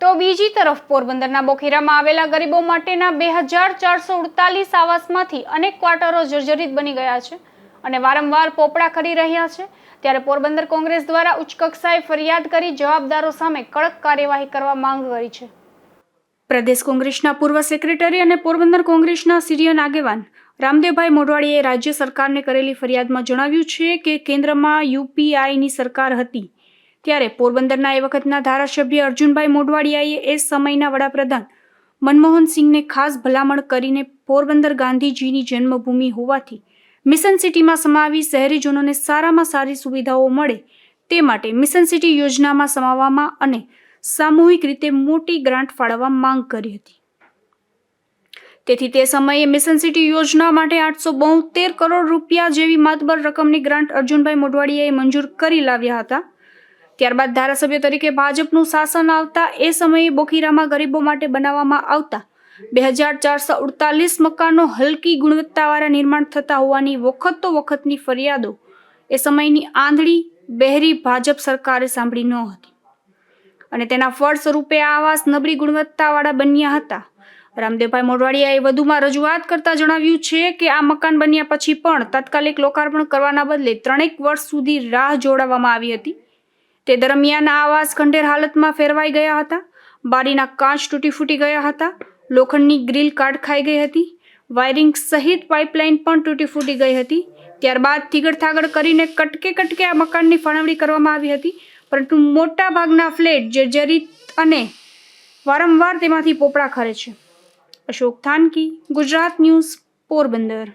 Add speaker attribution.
Speaker 1: તો બીજી તરફ પોરબંદરના બોખીરામાં આવેલા ગરીબો માટેના બે હજાર ચારસો અડતાલીસ આવાસમાંથી અનેક ક્વાર્ટરો જર્જરિત બની ગયા છે અને વારંવાર પોપડા કરી રહ્યા છે. ત્યારે પોરબંદર કોંગ્રેસ દ્વારા ઉચ્ચ કક્ષાએ ફરિયાદ કરી જવાબદારો સામે કડક કાર્યવાહી કરવા માંગ કરી છે. પ્રદેશ કોંગ્રેસના પૂર્વ સેક્રેટરી અને પોરબંદર કોંગ્રેસના સિરિયન આગેવાન રામદેવભાઈ મોઢવાડીએ રાજ્ય સરકારને કરેલી ફરિયાદમાં જણાવ્યું છે કે કેન્દ્રમાં યુપીઆઈની સરકાર હતી. ત્યારે પોરબંદરના એ વખતના ધારાસભ્ય અર્જુનભાઈ મોઢવાડિયાએ એ સમયના વડાપ્રધાન મનમોહન સિંહને ખાસ ભલામણ કરીને પોરબંદર ગાંધીજીની જન્મભૂમિ હોવાથી મિશન સિટીમાં સમાવી શહેરીજનોને સારામાં સારી સુવિધાઓ મળે તે માટે મિશન સિટી યોજનામાં સમાવવામાં અને સામૂહિક રીતે મોટી ગ્રાન્ટ ફાળવવા માંગ કરી હતી. તેથી તે સમયે મિશન સિટી યોજના માટે આઠસો બોતેર કરોડ રૂપિયા જેવી માતબર રકમની ગ્રાન્ટ અર્જુનભાઈ મોઢવાડિયાએ મંજૂર કરી લાવ્યા હતા. ત્યારબાદ ધારાસભ્ય તરીકે ભાજપનું શાસન આવતા એ સમયે બોખીરામાં ગરીબો માટે બનાવવામાં આવતા. બે હજાર ચારસો અડતાલીસ મકાનો હલકી ગુણવત્તાવાળા નિર્માણ થતા હોવાની વખતો વખતની ફરિયાદો. એ સમયની આંધળી બહેરી ભાજપ સરકારે સાંભળી ન હતી. અને તેના ફળ સ્વરૂપે આ આવાસ નબળી ગુણવત્તાવાળા બન્યા હતા. રામદેવભાઈ મોઢવાડિયાએ વધુમાં રજૂઆત કરતા જણાવ્યું છે કે આ મકાન બન્યા પછી પણ તાત્કાલિક લોકાર્પણ કરવાના બદલે ત્રણેક વર્ષ સુધી રાહ જોડાવવામાં આવી હતી. તે દરમિયાન આ આવાસ ખંડેર હાલતમાં ફેરવાઈ ગયા હતા. બારીના કાચ તૂટી ફૂટી ગયા હતા. લોખંડની ગ્રીલ કાટ ખાઈ ગઈ હતી. વાયરિંગ સહિત પાઇપલાઇન પણ તૂટી ફૂટી ગઈ હતી. ત્યારબાદ થીગડ કરીને કટકે કટકે આ મકાનની ફાળવણી કરવામાં આવી હતી. પરંતુ મોટા ભાગના ફ્લેટ જર્જરિત અને વારંવાર તેમાંથી પોપડા ખરે છે. અશોક થાનકી, ગુજરાત ન્યૂઝ, પોરબંદર.